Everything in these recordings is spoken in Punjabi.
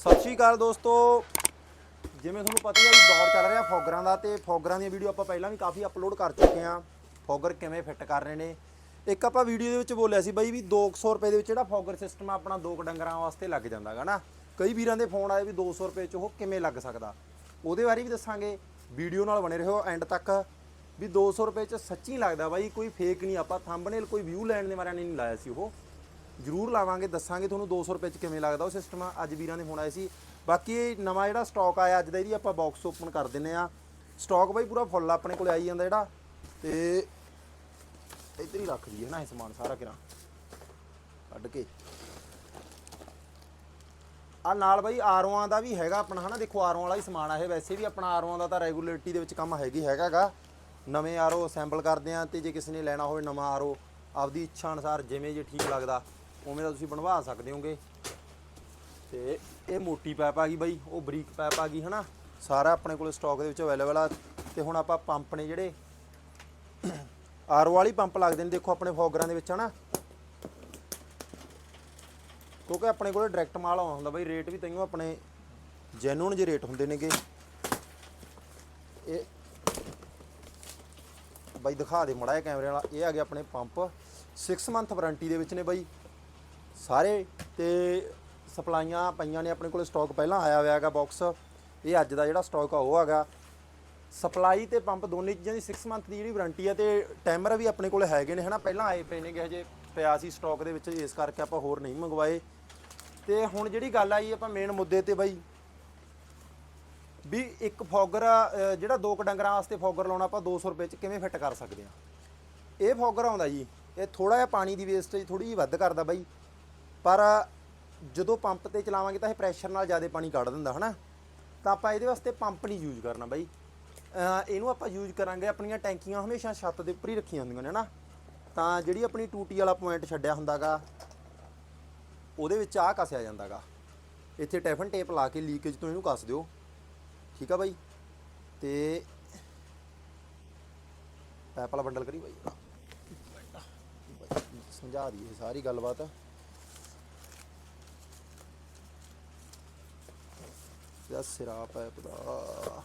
ਸਤਿ ਸ਼੍ਰੀ ਅਕਾਲ ਦੋਸਤੋ। ਜਿਵੇਂ ਤੁਹਾਨੂੰ ਪਤਾ ਹੀ ਹੈ ਦੌਰ ਚੱਲ ਰਿਹਾ ਫੋਗਰਾਂ ਦਾ ਤੇ ਫੋਗਰਾਂ ਦੀਆਂ ਵੀਡੀਓ ਆਪਾਂ ਪਹਿਲਾਂ ਵੀ ਕਾਫੀ ਅਪਲੋਡ ਕਰ ਚੁੱਕੇ ਹਾਂ। ਫੋਗਰ ਕਿਵੇਂ ਫਿੱਟ ਕਰ ਰਹੇ ਨੇ? ਇੱਕ ਆਪਾਂ ਵੀਡੀਓ ਦੇ ਵਿੱਚ ਬੋਲਿਆ ਸੀ ਬਾਈ ਵੀ 200 ਰੁਪਏ ਦੇ ਵਿੱਚ ਜਿਹੜਾ ਫੋਗਰ ਸਿਸਟਮ ਆ ਆਪਣਾ ਦੋ ਕੁ ਡੰਗਰਾਂ ਵਾਸਤੇ ਲੱਗ ਜਾਂਦਾ ਜਾਂਦਾਗਾ ਨਾ। ਕਈ ਵੀਰਾਂ ਦੇ ਫੋਨ ਆਏ ਵੀ 200 ਰੁਪਏ ਚ ਉਹ ਕਿਵੇਂ ਲੱਗ ਸਕਦਾ? ਉਹਦੇ ਬਾਰੇ ਵੀ ਦੱਸਾਂਗੇ। ਵੀਡੀਓ ਨਾਲ ਬਣੇ ਰਹੋ ਐਂਡ ਤੱਕ। ਵੀ 200 ਰੁਪਏ ਚ ਸੱਚੀ ਲੱਗਦਾ ਬਾਈ, ਕੋਈ ਫੇਕ ਨਹੀਂ, ਆਪਾਂ ਥੰਬਨੇਲ ਕੋਈ ਵਿਊ ਲੈਣ ਦੇ ਮਾਰਿਆਂ ਨੇ ਨਹੀਂ ਲਾਇਆ ਸੀ ਉਹ। ਜ਼ਰੂਰ ਲਾਵਾਂਗੇ, ਦੱਸਾਂਗੇ ਤੁਹਾਨੂੰ 200 ਰੁਪਏ ਚ ਕਿਵੇਂ ਲੱਗਦਾ ਉਹ ਸਿਸਟਮ ਅੱਜ ਵੀਰਾਂ ਦੇ ਫੋਨ ਆਏ ਸੀ। ਬਾਕੀ ਨਵਾਂ ਜਿਹੜਾ ਸਟਾਕ ਆਇਆ, ਅੱਜ ਦਾ ਇਹਦੀ ਆਪਾਂ ਬਾਕਸ ਓਪਨ ਕਰ ਦਿੰਨੇ ਆ। ਸਟਾਕ ਬਾਈ ਪੂਰਾ ਫੁੱਲ ਆਪਣੇ ਕੋਲੇ ਆਈ ਜਾਂਦਾ ਜਿਹੜਾ। ਤੇ ਇੱਧਰ ਹੀ ਰੱਖ ਦਈਏ ਨਾ ਇਹ ਸਮਾਨ ਸਾਰਾ ਕਿਰਾਂ। ਕੱਢ ਕੇ। ਆ ਨਾਲ ਬਾਈ ਆਰਓਆਂ ਦਾ ਵੀ ਹੈਗਾ ਆਪਣਾ, ਹਨਾ? ਦੇਖੋ ਆਰਓ ਵਾਲਾ ਹੀ ਸਮਾਨ ਆ ਇਹ। ਵੈਸੇ ਵੀ ਆਪਣਾ ਆਰਓਆਂ ਦਾ ਤਾਂ ਰੈਗੂਲੇਟਰੀ ਦੇ ਵਿੱਚ ਕੰਮ ਹੈਗੀ ਹੈਗਾਗਾ। ਨਵੇਂ ਆਰਓ ਅਸੈਂਬਲ ਕਰਦੇ ਆ ਤੇ ਜੇ ਕਿਸੇ ਨੇ ਲੈਣਾ ਹੋਵੇ ਨਵਾਂ ਆਰਓ ਆਪਦੀ ਇੱਛਾ ਅਨੁਸਾਰ ਜਿਵੇਂ ਜੇ ਠੀਕ ਲੱਗਦਾ। ਉਵੇਂ ਦਾ ਤੁਸੀਂ ਬਣਵਾ ਸਕਦੇ ਹੋਗੇ। ਤੇ ਇਹ ਮੋਟੀ ਪੈਪ ਆ ਗਈ ਬਾਈ, ਉਹ ਬਰੀਕ ਪੈਪ ਆ ਗਈ, ਹਨਾ। ਸਾਰਾ ਆਪਣੇ ਕੋਲ ਸਟਾਕ ਦੇ ਵਿੱਚ ਅਵੇਲੇਬਲ ਆ। ਤੇ ਹੁਣ ਆਪਾਂ ਪੰਪ ਨੇ ਜਿਹੜੇ ਆਰਓ ਵਾਲੀ ਪੰਪ ਲੱਗਦੇ ਨੇ, ਦੇਖੋ ਆਪਣੇ ਫੋਗਰਾਂ ਦੇ ਵਿੱਚ, ਹਨਾ। ਕਿਉਂਕਿ ਆਪਣੇ ਕੋਲ ਡਾਇਰੈਕਟ ਮਾਲ ਆਉਂਦਾ ਹੁੰਦਾ ਬਾਈ ਰੇਟ ਵੀ ਤੈਨੂੰ ਆਪਣੇ ਜੈਨੂਨ ਜਿਹੇ ਰੇਟ ਹੁੰਦੇ ਨੇਗੇ। ਇਹ ਬਾਈ ਦਿਖਾ ਦੇ ਮੜਾ ਕੈਮਰੇ ਵਾਲਾ। ਇਹ ਆ ਗਿਆ ਆਪਣੇ ਪੰਪ। 6 ਮੰਥ ਵਾਰੰਟੀ ਦੇ ਵਿੱਚ ਨੇ ਬਾਈ। ਸਾਰੇ ਤੇ ਸਪਲਾਈਆਂ ਪਈਆਂ ਨੇ ਆਪਣੇ ਕੋਲ ਸਟਾਕ ਪਹਿਲਾਂ ਆਇਆ ਹੋਇਆ ਹੈਗਾ ਬਾਕਸ ਇਹ ਅੱਜ ਦਾ ਜਿਹੜਾ ਸਟਾਕ ਆ ਉਹ ਹੈਗਾ। ਸਪਲਾਈ ਤੇ ਪੰਪ ਦੋਨੇ ਚੀਜ਼ਾਂ ਦੀ 6 ਮੰਥ ਦੀ ਜਿਹੜੀ ਵਾਰੰਟੀ ਆ ਤੇ ਟਾਈਮਰ ਵੀ ਆਪਣੇ ਕੋਲ ਹੈਗੇ ਨੇ, ਹਨਾ? ਪਹਿਲਾਂ ਆਏ ਪਏ ਨੇਗੇ ਹਜੇ, ਪਿਆ ਸੀ ਸਟਾਕ ਦੇ ਵਿੱਚ, ਇਸ ਕਰਕੇ ਆਪਾਂ ਹੋਰ ਨਹੀਂ ਮੰਗਵਾਏ। ਤੇ ਹੁਣ ਜਿਹੜੀ ਗੱਲ ਆਈ ਆਪਾਂ ਮੇਨ ਮੁੱਦੇ ਤੇ ਬਾਈ, ਵੀ ਇੱਕ ਫੋਗਰ ਜਿਹੜਾ ਦੋ ਕੁ ਡੰਗਰਾਂ ਵਾਸਤੇ ਫੋਗਰ ਲਾਉਣਾ, ਆਪਾਂ 200 ਰੁਪਏ ਚ ਕਿਵੇਂ ਫਿੱਟ ਕਰ ਸਕਦੇ ਆ? ਇਹ ਫੋਗਰ ਆਉਂਦਾ ਜੀ, ਇਹ ਥੋੜਾ ਜਿਹਾ ਪਾਣੀ ਦੀ ਵੇਸਟੇਜ ਥੋੜੀ ਜਿਹੀ ਵੱਧ ਕਰਦਾ ਬਾਈ। ਪਰ ਜਦੋਂ ਪੰਪ ਤੇ ਚਲਾਵਾਂਗੇ ਤਾਂ ਇਹ ਪ੍ਰੈਸ਼ਰ ਨਾਲ ਜ਼ਿਆਦਾ ਪਾਣੀ ਕੱਢ ਦਿੰਦਾ, ਹਨਾ? ਤਾਂ ਆਪਾਂ ਇਹਦੇ ਵਾਸਤੇ ਪੰਪ ਨਹੀਂ ਯੂਜ਼ ਕਰਨਾ ਬਾਈ। ਇਹਨੂੰ ਆਪਾਂ ਯੂਜ਼ ਕਰਾਂਗੇ, ਆਪਣੀਆਂ ਟੈਂਕੀਆਂ ਹਮੇਸ਼ਾ ਛੱਤ ਦੇ ਉੱਪਰ ਹੀ ਰੱਖੀਆਂ ਹੁੰਦੀਆਂ ਨੇ, ਹਨਾ? ਤਾਂ ਜਿਹੜੀ ਆਪਣੀ ਟੂਟੀ ਵਾਲਾ ਪੁਆਇੰਟ ਛੱਡਿਆ ਹੁੰਦਾਗਾ, ਉਹਦੇ ਵਿੱਚ ਆਹ ਕਸਿਆ ਜਾਂਦਾਗਾ। ਇੱਥੇ ਟੈਫਨ ਟੇਪ ਲਾ ਕੇ ਲੀਕੇਜ ਤੋਂ ਇਹਨੂੰ ਕੱਸ ਦਿਓ। ਠੀਕ ਆ ਬਾਈ? ਤੇ ਪੈਪ ਵਾਲਾ ਬੰਡਲ ਕਰੀ ਬਾਈ। ਸਮਝਾ ਦਈਏ ਸਾਰੀ ਗੱਲਬਾਤ। ਇਹਦਾ ਸਿਰਾ ਪੈਪ ਦਾ।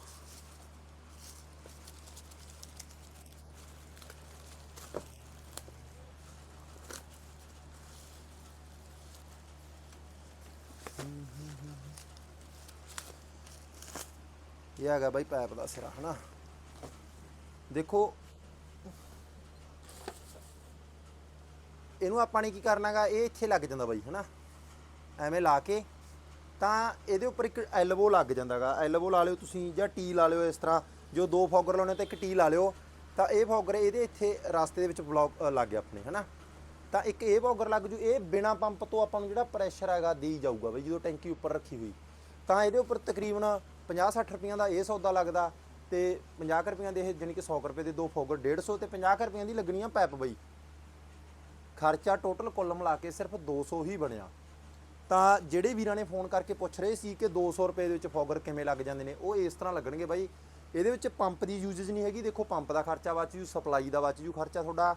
ਇਹ ਹੈਗਾ ਬਾਈ ਪਾਈਪ ਦਾ ਸਿਰਾ, ਹਨਾ? ਦੇਖੋ, ਇਹਨੂੰ ਆਪਾਂ ਨੇ ਕੀ ਕਰਨਾਗਾ, ਇਹ ਇੱਥੇ ਲੱਗ ਜਾਂਦਾ ਬਾਈ, ਹਨਾ? ਐਵੇਂ ਲਾ ਕੇ ਤਾਂ ਇਹਦੇ ਉੱਪਰ ਇੱਕ ਐਲਬੋ ਲੱਗ ਜਾਂਦਾਗਾ ਐਲਬੋ ਲਾ ਲਿਓ ਤੁਸੀਂ ਜਾਂ ਟੀ ਲਾ ਲਿਓ ਇਸ ਤਰ੍ਹਾਂ। ਜੋ ਦੋ ਫੋਗਰ ਲਾਉਣੇ ਤਾਂ ਇੱਕ ਟੀ ਲਾ ਲਿਓ। ਤਾਂ ਇਹ ਫੌਗਰ ਇਹਦੇ ਇੱਥੇ ਰਸਤੇ ਦੇ ਵਿੱਚ ਬਲੌਕ ਲੱਗ ਗਿਆ ਆਪਣੇ, ਹਨਾ? ਤਾਂ ਇੱਕ ਇਹ ਫੋਗਰ ਲੱਗ ਜੂ। ਇਹ ਬਿਨਾ ਪੰਪ ਤੋਂ ਆਪਾਂ ਨੂੰ ਜਿਹੜਾ ਪ੍ਰੈਸ਼ਰ ਹੈਗਾ ਦੇਈ ਜਾਊਗਾ ਬਈ, ਜਦੋਂ ਟੈਂਕੀ ਉੱਪਰ ਰੱਖੀ ਹੋਈ। ਤਾਂ ਇਹਦੇ ਉੱਪਰ ਤਕਰੀਬਨ 50-60 ਰੁਪਈਆਂ ਦਾ ਇਹ ਸੌਦਾ ਲੱਗਦਾ ਤੇ 50 ਰੁਪਈਆਂ ਦੇ ਇਹ ਜਾਣੀ ਕਿ 100 ਰੁਪਏ ਦੇ ਦੋ ਫੋਗਰ 150 ਤੇ 50 ਰੁਪਈਆਂ ਦੀ ਲੱਗਣੀਆਂ ਪੈਪ ਬਈ। ਖਰਚਾ ਟੋਟਲ ਕੁੱਲ ਮਿਲਾ ਕੇ ਸਿਰਫ 200 ਹੀ ਬਣਿਆ। ਤਾਂ ਜਿਹੜੇ ਵੀਰਾਂ ਨੇ ਫੋਨ ਕਰਕੇ ਪੁੱਛ ਰਹੇ ਸੀ ਕਿ 200 ਰੁਪਏ ਦੇ ਵਿੱਚ ਫੋਗਰ ਕਿਵੇਂ ਲੱਗ ਜਾਂਦੇ ਨੇ, ਉਹ ਇਸ ਤਰ੍ਹਾਂ ਲੱਗਣਗੇ ਬਾਈ। ਇਹਦੇ ਵਿੱਚ ਪੰਪ ਦੀ ਯੂਜ਼ੇਜ ਨਹੀਂ ਹੈਗੀ, ਦੇਖੋ ਪੰਪ ਦਾ ਖਰਚਾ ਬਚ ਜੂ ਸਪਲਾਈ ਦਾ ਬਚ ਜੂ ਖਰਚਾ ਤੁਹਾਡਾ।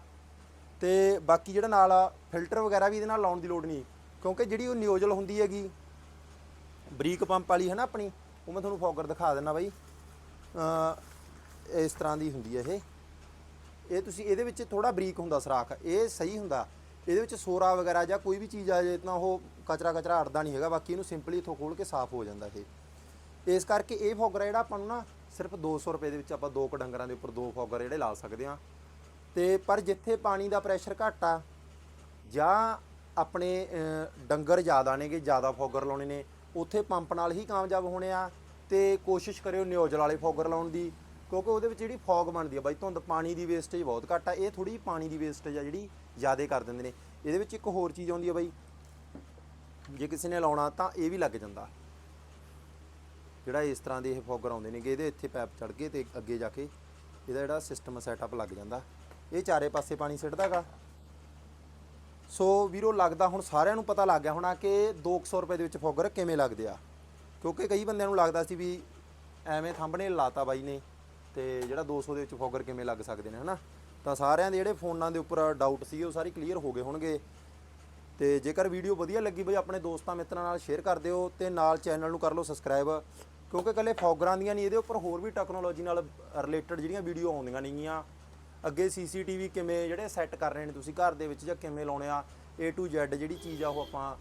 ਤੇ ਬਾਕੀ ਜਿਹੜਾ ਨਾਲ ਫਿਲਟਰ ਵਗੈਰਾ ਵੀ ਇਹਦੇ ਨਾਲ ਲਾਉਣ ਦੀ ਲੋੜ ਨਹੀਂ, ਕਿਉਂਕਿ ਜਿਹੜੀ ਉਹ ਨਿਓਜਲ ਹੁੰਦੀ ਹੈਗੀ, ਬਰੀਕ ਪੰਪ ਵਾਲੀ ਹੈ ਨਾ ਆਪਣੀ, ਉਹ ਮੈਂ ਤੁਹਾਨੂੰ ਫੋਗਰ ਦਿਖਾ ਦਿੰਦਾ ਬਾਈ। ਇਸ ਤਰ੍ਹਾਂ ਦੀ ਹੁੰਦੀ ਹੈ ਇਹ। ਇਹ ਤੁਸੀਂ ਇਹਦੇ ਵਿੱਚ ਥੋੜਾ ਬਰੀਕ ਹੁੰਦਾ ਸਰਾਖ, ਇਹ ਸਹੀ ਹੁੰਦਾ। ਇਹਦੇ ਵਿੱਚ ਸੋਰਾ ਵਗੈਰਾ ਜਾਂ ਕੋਈ ਵੀ ਚੀਜ਼ ਆ ਜੇ ਤਾਂ ਉਹ ਕਚਰਾ ਕਚਰਾ ਅੜਦਾ ਨਹੀਂ ਹੈਗਾ, ਬਾਕੀ ਇਹਨੂੰ ਸਿੰਪਲੀ ਇਥੋਂ ਖੋਲ ਕੇ ਸਾਫ਼ ਹੋ ਜਾਂਦਾ ਇਹ। ਇਸ ਕਰਕੇ ਇਹ ਫੋਗਰ ਜਿਹੜਾ ਆਪਾਂ ਨੂੰ ਨਾ ਸਿਰਫ 200 ਰੁਪਏ ਦੇ ਵਿੱਚ ਆਪਾਂ ਦੋ ਕੁ ਡੰਗਰਾਂ ਦੇ ਉੱਪਰ ਦੋ ਫੋਗਰ ਜਿਹੜੇ ਲਾ ਸਕਦੇ ਆ ਤੇ ਪਰ ਜਿੱਥੇ ਪਾਣੀ ਦਾ ਪ੍ਰੈਸ਼ਰ ਘੱਟ ਆ, ਜਾਂ ਆਪਣੇ ਡੰਗਰ ਜ਼ਿਆਦਾ ਨੇਗੇ, ਜ਼ਿਆਦਾ ਫੋਗਰ ਲਾਉਣੇ ਨੇ, ਉੱਥੇ ਪੰਪ ਨਾਲ ਹੀ ਕਾਮਯਾਬ ਹੋਣੇ ਆ ਤੇ ਕੋਸ਼ਿਸ਼ ਕਰਿਓ ਨਿਊਜ਼ਲ ਵਾਲੇ ਫੋਗਰ ਲਾਉਣ ਦੀ, ਕਿਉਂਕਿ ਉਹਦੇ ਵਿੱਚ ਜਿਹੜੀ ਫੌਗ ਬਣਦੀ ਆ ਬਾਈ, ਧੁੰਦ, ਪਾਣੀ ਦੀ ਵੇਸਟੇਜ ਬਹੁਤ ਘੱਟ ਆ। ਇਹ ਥੋੜੀ ਪਾਣੀ ਦੀ ਵੇਸਟੇਜ ਆ ਜਿਹੜੀ ਜ਼ਿਆਦਾ ਕਰ ਦਿੰਦੇ ਨੇ। ਇਹਦੇ ਵਿੱਚ ਇੱਕ ਹੋਰ ਚੀਜ਼ ਆਉਂਦੀ ਆ ਬਾਈ। ਜੇ ਕਿਸੇ ਨੇ ਲਾਉਣਾ ਤਾਂ ਇਹ ਵੀ ਲੱਗ ਜਾਂਦਾ। ਜਿਹੜਾ ਇਸ ਤਰ੍ਹਾਂ ਦੇ ਇਹ ਫੋਗਰ ਆਉਂਦੇ ਨੇਗੇ, ਇਹਦੇ ਇੱਥੇ ਪੈਪ ਚੜ ਗਏ ਤੇ ਅੱਗੇ ਜਾ ਕੇ ਇਹਦਾ ਜਿਹੜਾ ਸਿਸਟਮ ਸੈਟਅਪ ਲੱਗ ਜਾਂਦਾ। ਇਹ ਚਾਰੇ ਪਾਸੇ ਪਾਣੀ ਸਿੱਟਦਾਗਾ। ਸੋ ਵੀਰੋ, ਲੱਗਦਾ ਹੁਣ ਸਾਰਿਆਂ ਨੂੰ ਪਤਾ ਲੱਗ ਗਿਆ ਹੋਣਾ ਕਿ 200 ਰੁਪਏ ਦੇ ਵਿੱਚ ਫੋਗਰ ਕਿਵੇਂ ਲੱਗਦੇ ਆ। ਕਿਉਂਕਿ ਕਈ ਬੰਦਿਆਂ ਨੂੰ ਲੱਗਦਾ ਸੀ ਵੀ ਐਵੇਂ ਥੰਬਨੇਲ ਲਾਤਾ ਬਾਈ ਨੇ ਤੇ ਜਿਹੜਾ 200 ਦੇ ਵਿੱਚ ਫੋਗਰ ਕਿਵੇਂ ਲੱਗ ਸਕਦੇ ਨੇ, ਹਨਾ? ਤਾਂ ਸਾਰਿਆਂ ਦੇ ਜਿਹੜੇ ਫੋਨਾਂ ਦੇ ਉੱਪਰ ਡਾਊਟ ਸੀ, ਉਹ ਸਾਰੇ ਕਲੀਅਰ ਹੋ ਗਏ ਹੋਣਗੇ। ਤੇ ਜੇਕਰ ਵੀਡੀਓ ਵਧੀਆ ਲੱਗੀ ਬਈ, ਆਪਣੇ ਦੋਸਤਾਂ ਮਿੱਤਰਾਂ ਨਾਲ ਸ਼ੇਅਰ ਕਰ ਦਿਓ ਤੇ ਨਾਲ ਚੈਨਲ ਨੂੰ ਕਰ ਲਓ ਸਬਸਕ੍ਰਾਈਬ ਕਿਉਂਕਿ ਇਕੱਲੇ ਫੌਗਰਾਂ ਦੀਆਂ ਨਹੀਂ, ਇਹਦੇ ਉੱਪਰ ਹੋਰ ਵੀ ਟੈਕਨੋਲੋਜੀ ਨਾਲ ਰਿਲੇਟਡ ਜਿਹੜੀਆਂ ਵੀਡੀਓ ਆਉਂਦੀਆਂ ਨੇਗੀਆਂ। ਅੱਗੇ ਸੀਸੀਟੀਵੀ ਕਿਵੇਂ ਜਿਹੜੇ ਸੈੱਟ ਕਰ ਰਹੇ ਨੇ ਤੁਸੀਂ ਘਰ ਦੇ ਵਿੱਚ ਜਾਂ ਕਿਵੇਂ ਲਾਉਣੇ ਆ, A to Z ਜਿਹੜੀ ਚੀਜ਼ ਆ ਉਹ ਆਪਾਂ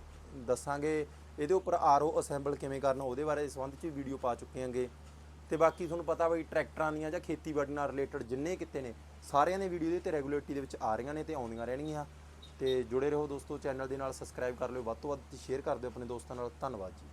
ਦੱਸਾਂਗੇ। ਇਹਦੇ ਉੱਪਰ ਆਰਓ ਅਸੈਂਬਲ ਕਿਵੇਂ ਕਰਨਾ, ਉਹਦੇ ਬਾਰੇ ਇਸ ਸੰਬੰਧ 'ਚ ਵੀਡੀਓ ਪਾ ਚੁੱਕੇ ਹਾਂਗੇ ਤੇ ਬਾਕੀ ਤੁਹਾਨੂੰ ਪਤਾ ਬਈ ਟਰੈਕਟਰਾਂ ਦੀਆਂ ਜਾਂ ਖੇਤੀਬਾੜੀ ਨਾਲ ਰਿਲੇਟਡ ਜਿੰਨੇ ਕਿਤੇ ਨੇ, ਸਾਰਿਆਂ ਦੇ ਵੀਡੀਓ ਦੇ ਤੇ ਰੈਗੂਲੇਟਰੀ ਦੇ ਵਿੱਚ ਆ ਰਹੀਆਂ ਨੇ ਤੇ ਆਉਂਦੀਆਂ ਰਹਿਣਗੀਆਂ। ਤੇ ਜੁੜੇ ਰਹੋ ਦੋਸਤੋ ਚੈਨਲ ਦੇ ਨਾਲ ਸਬਸਕ੍ਰਾਈਬ ਕਰ ਲਿਓ। ਵੱਧ ਤੋਂ ਵੱਧ ਸ਼ੇਅਰ ਕਰ ਦਿਓ ਆਪਣੇ ਦੋਸਤਾਂ ਨਾਲ। ਧੰਨਵਾਦ ਜੀ।